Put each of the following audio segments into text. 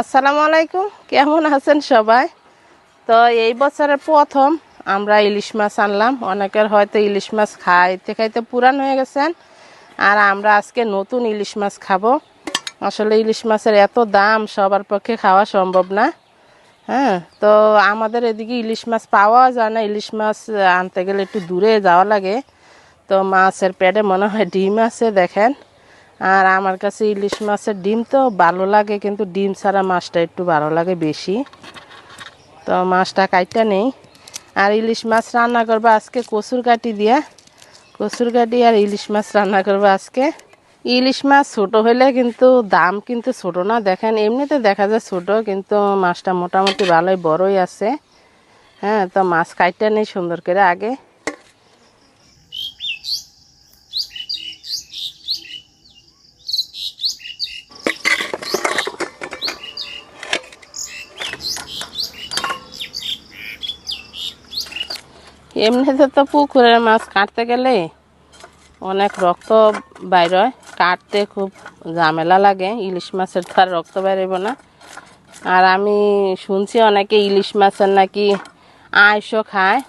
আসসালামু আলাইকুম। কেমন আছেন সবাই? তো এই বছরের প্রথম আমরা ইলিশ মাছ আনলাম। অনেকের হয়তো ইলিশ মাছ খাইতে খাইতে পুরান হয়ে গেছেন। আর আমরা আজকে নতুন ইলিশ মাছ খাব। আসলে ইলিশ মাছের এত দাম, সবার পক্ষে খাওয়া সম্ভব না। হ্যাঁ তো আমাদের এদিকে ইলিশ মাছ পাওয়া যায় না। ইলিশ মাছ আনতে গেলে একটু দূরে যাওয়া লাগে। তো মাছের পেটে মনে হয় ডিম আছে, দেখেন। আর আমার কাছে ইলিশ মাছের ডিম তো ভালো লাগে, কিন্তু ডিম ছাড়া মাছটা একটু ভালো লাগে বেশি। তো মাছটা কাইটা নেই। আর ইলিশ মাছ রান্না করব আজকে কচুর কাটি দিয়া। কচুর কাটি আর ইলিশ মাছ রান্না করব আজকে। ইলিশ মাছ ছোটো হলে কিন্তু দাম কিন্তু ছোটো না, দেখেন এমনিতে দেখা যায় ছোট, কিন্তু মাছটা মোটামুটি ভালোই বড়ই আছে। হ্যাঁ তো মাছ কাইটা নেই সুন্দর করে আগে। এমনিতে তো পুকুরের মাছ কাটতে গেলে অনেক রক্ত বাইর কাটতে খুব ঝামেলা লাগে, ইলিশ মাছের তো আর রক্ত বাইরেব না। আর আমি শুনছি অনেকে ইলিশ মাছের নাকি আইসও খায়।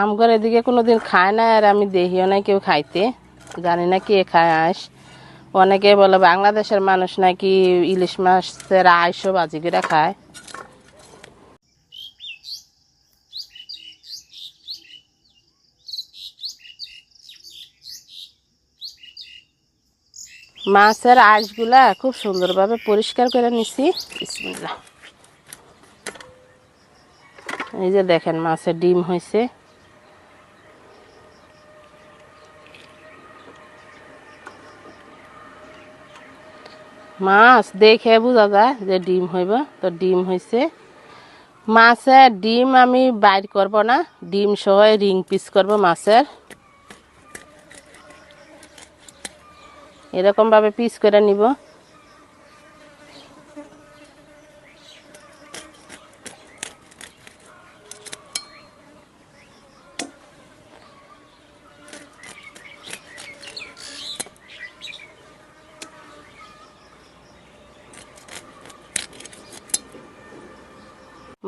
আমগর এদিকে কোনো দিন খায় না, আর আমি দেখিও না কেউ খাইতে। জানি না কে খায় আইস। অনেকে বলে বাংলাদেশের মানুষ নাকি ইলিশ মাছের আইসও বাজি করে খায়। মাছের আঁশগুলা খুব সুন্দরভাবে পরিষ্কার করে নিছি। বিসমিল্লাহ। এই যে দেখেন মাছের ডিম হয়েছে। মাছ দেখে বোঝা যায় যে ডিম হইব, তো ডিম হয়েছে মাছের ডিম আমি বাইর করব না, ডিম সহ রিং পিস করব মাছের। এরকম ভাবে পিস করে নিব।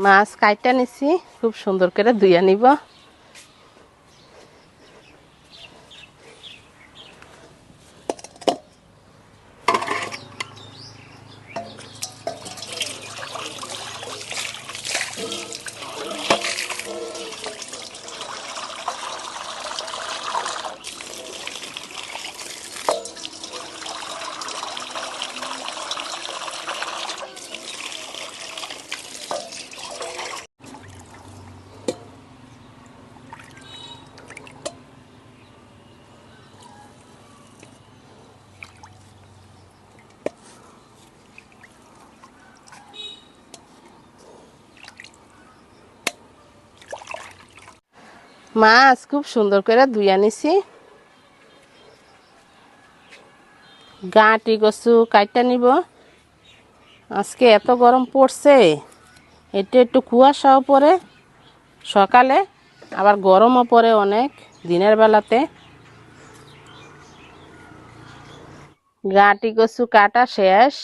মাছ কাইটা নিছি খুব সুন্দর করে ধুইয়া নিব। মাছ খুব সুন্দর করে ধুইয়া নিছি গাঁটি কচু কাইটা নিব। আজকে এত গরম পড়ছে এটা একটু কুয়াশাও পড়ে সকালে, আবার গরমও পড়ে অনেক দিনের বেলাতে। গাঁটি কচু কাটা শেষ।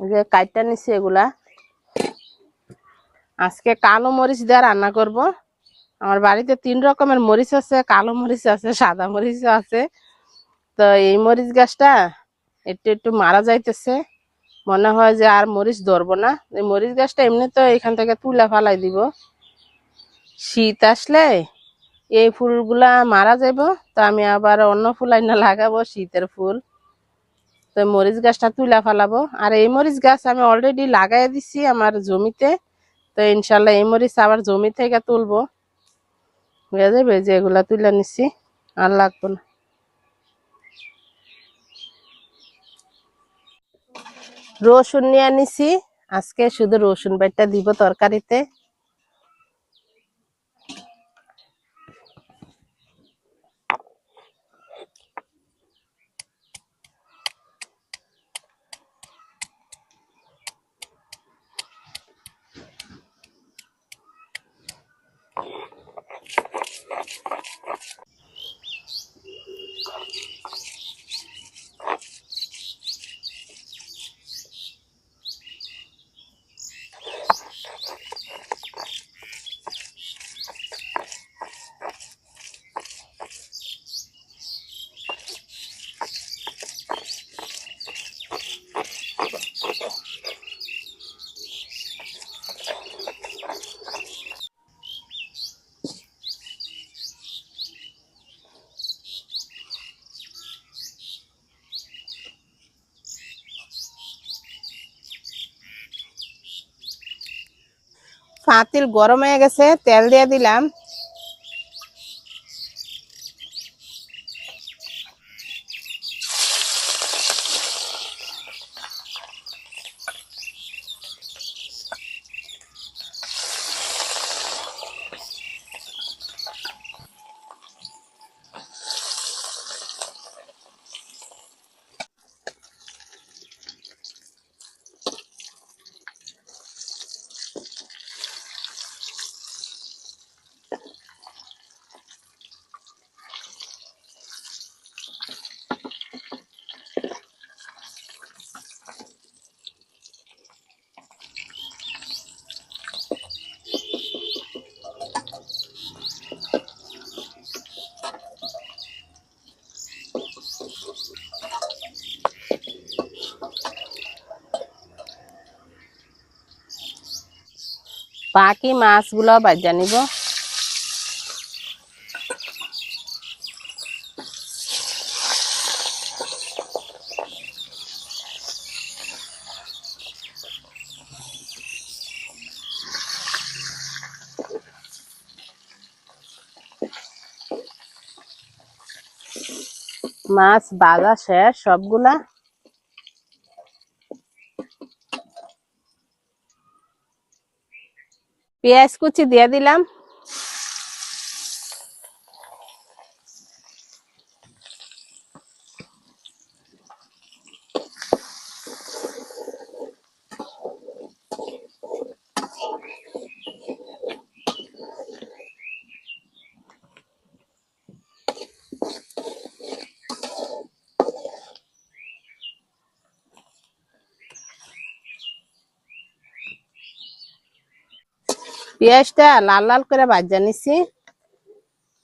যে কাইটা নিছি এগুলা। আজকে কালো মরিচ দিয়ে রান্না করব। আমার বাড়িতে তিন রকমের মরিচ আছে, কালো মরিচ আছে, সাদা মরিচ আছে। তো এই মরিচ গাছটা একটু একটু মারা যাইতেছে। মনে হয় যে আর মরিচ ধরবো না। এই মরিচ গাছটা এমনি তো এখান থেকে তুলে ফালাই দিব। শীত আসলে এই ফুলগুলা মারা যাইব, তো আমি আবার অন্য ফুল আইনা লাগাবো, শীতের ফুল। তো মরিচ গাছটা তুলে ফালাবো। আর এই মরিচ গাছ আমি অলরেডি লাগাই দিছি আমার জমিতে। তো ইনশাল্লাহ এই মরিচ আবার জমি থেকে তুলবো। হয়ে যাবে যে এগুলা তুলে নিচ্ছি আর লাগবো না। রসুন নিয়ে নিছি, আজকে শুধু রসুন বাইটটা দিব তরকারিতে। পাতিল গরম হয়ে গেছে তেল দিয়ে দিলাম। বাকি মাছগুলো বাজা নিব। মাছ বাজা শেষ সবগুলা পেঁয়াজ কুচি দিয়ে দিলাম। পেঁয়াজটা লাল লাল করে ভাজা নিছি।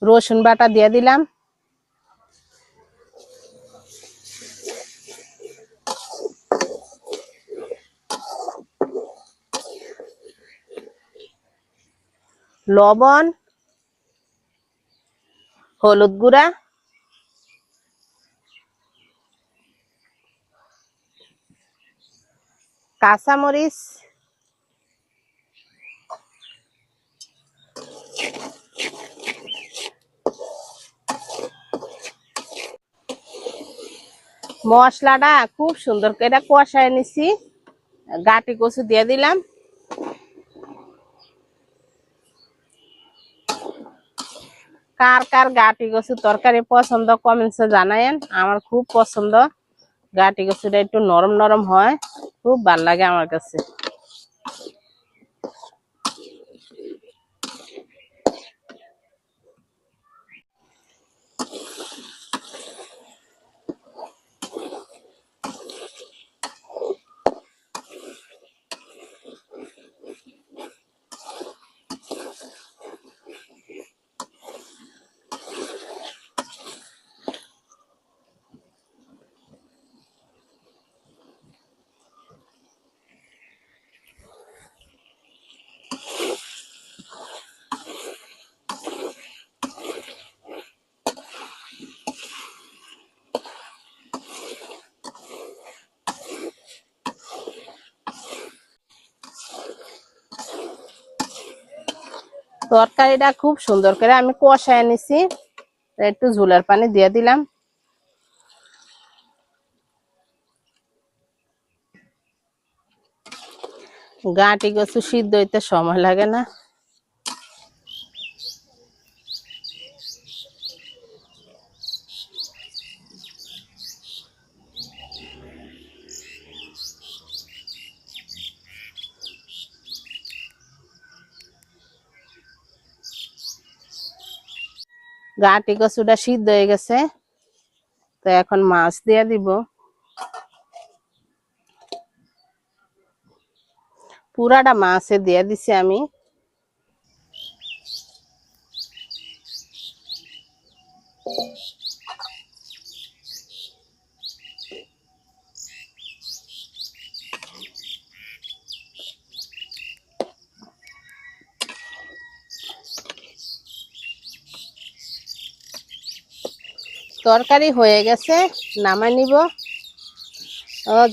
রসুন বাটা দিয়ে দিলাম। লবণ হলুদ গুঁড়া কাঁচামরিচ মশলাটা খুব সুন্দর করে কষায় নিছি। গাটি কচু দিয়ে দিলাম। কার কার গাটি কচু তরকারি পছন্দ কমেন্টসে জানায়েন। আমার খুব পছন্দ। গাটি কচুটা একটু নরম নরম হয়। খুব ভালো লাগে আমার কাছে। তরকারিটা খুব সুন্দর করে আমি কষায় নিছি। একটু ঝুলার পানি দিয়ে দিলাম। গাঁটি গছু সিদ্ধ হইতে সময় লাগে না। গাঁটি কচুটা সিদ্ধ হয়ে গেছে। তো এখন মাছ দিয়ে দিব। পুরাটা মাছে দিয়ে দিছি আমি। তরকারি হয়ে গেছে নামাই নিব।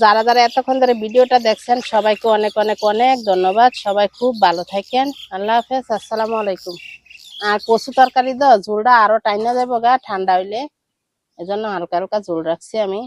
যারা যারা এতক্ষণ ধরে ভিডিওটা দেখছেন, সবাইকে অনেক অনেক অনেক ধন্যবাদ। সবাই খুব ভালো থাকেন। আল্লাহ হাফেজ, আসসালামু আলাইকুম। আর কচু তরকারি তো ঝোলটা আরও টাইনা যাব গা, ঠান্ডা হইলে। এজন্য হালকা হালকা ঝোল রাখছি আমি।